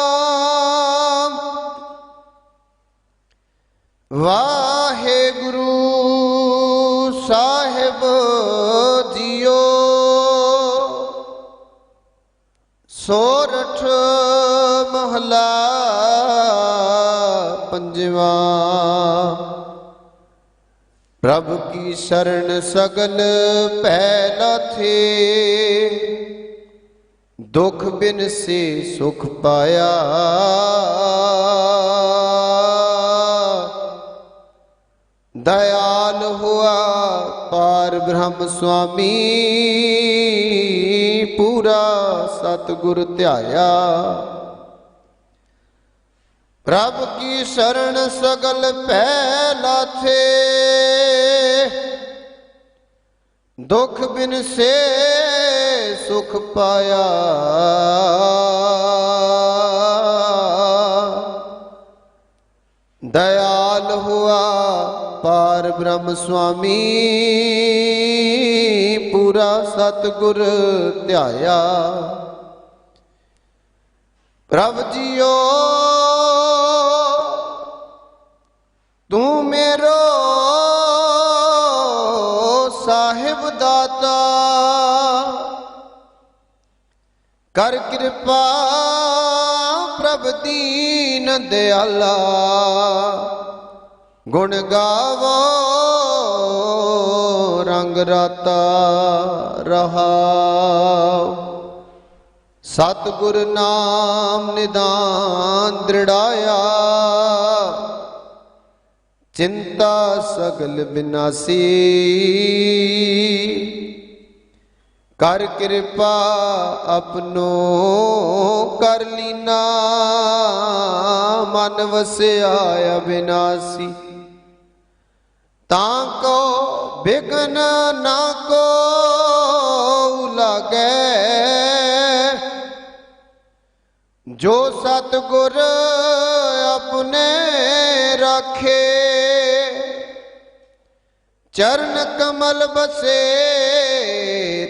सतनाम वाहे गुरु साहिब जियो सोरठ महला पंजवा ਪ੍ਰਭ ਕੀ ਸ਼ਰਨ ਸਗਲ ਭੈ ਥੇ? ਦੁਖ ਬਿਨ ਸੇ ਸੁਖ ਪਾਇਆ। ਦਇਆਲ ਹੁਆ ਪਾਰ ਬ੍ਰਹਮ ਸੁਆਮੀ, ਪੂਰਾ ਸਤਿਗੁਰ ਧਿਆਇਆ। ਪ੍ਰਭ ਕੀ ਸ਼ਰਨ ਸਗਲ ਭੈ ਲਾਥੇ ਦੁਖ ਬਿਨ ਸੇ ਸੁਖ ਪਾਇਆ। ਦਇਆਲ ਹੁਆ ਪਾਰ ਬ੍ਰਹਮ ਸੁਆਮੀ, ਪੂਰਾ ਸਤਿਗੁਰ ਧਿਆਇਆ। ਪ੍ਰਭ ਜੀਓ, ਤੂੰ ਮੇਰਾ ਦਾਤਾ। ਕਰ ਕਿਰਪਾ ਪ੍ਰਭ ਦੀਨ ਦਿਆਲਾ। ਗੁਣ ਗਾਵੋ, ਰੰਗ ਰਾਤਾ ਰਹਾਉ ਸਤਿਗੁਰ ਨਾਮ ਨਿਦਾਨ ਦ੍ਰਿੜਾਇਆ। ਚਿੰਤਾ ਸਗਲ ਬਿਨਾਸੀ। ਕਰ ਕਿਰਪਾ ਆਪਣੋ ਕਰ ਲੀਨਾ। ਮਨ ਵਸਿਆ ਅਬਿਨਾਸੀ। ਤਾਂ ਕੋ ਬਿਗਨ ਨਾ ਕੋ ਲਾਗੈ। ਜੋ ਸਤਗੁਰ ਆਪਣੇ ਰੱਖੇ। ਚਰਨ ਕਮਲ ਬਸੇ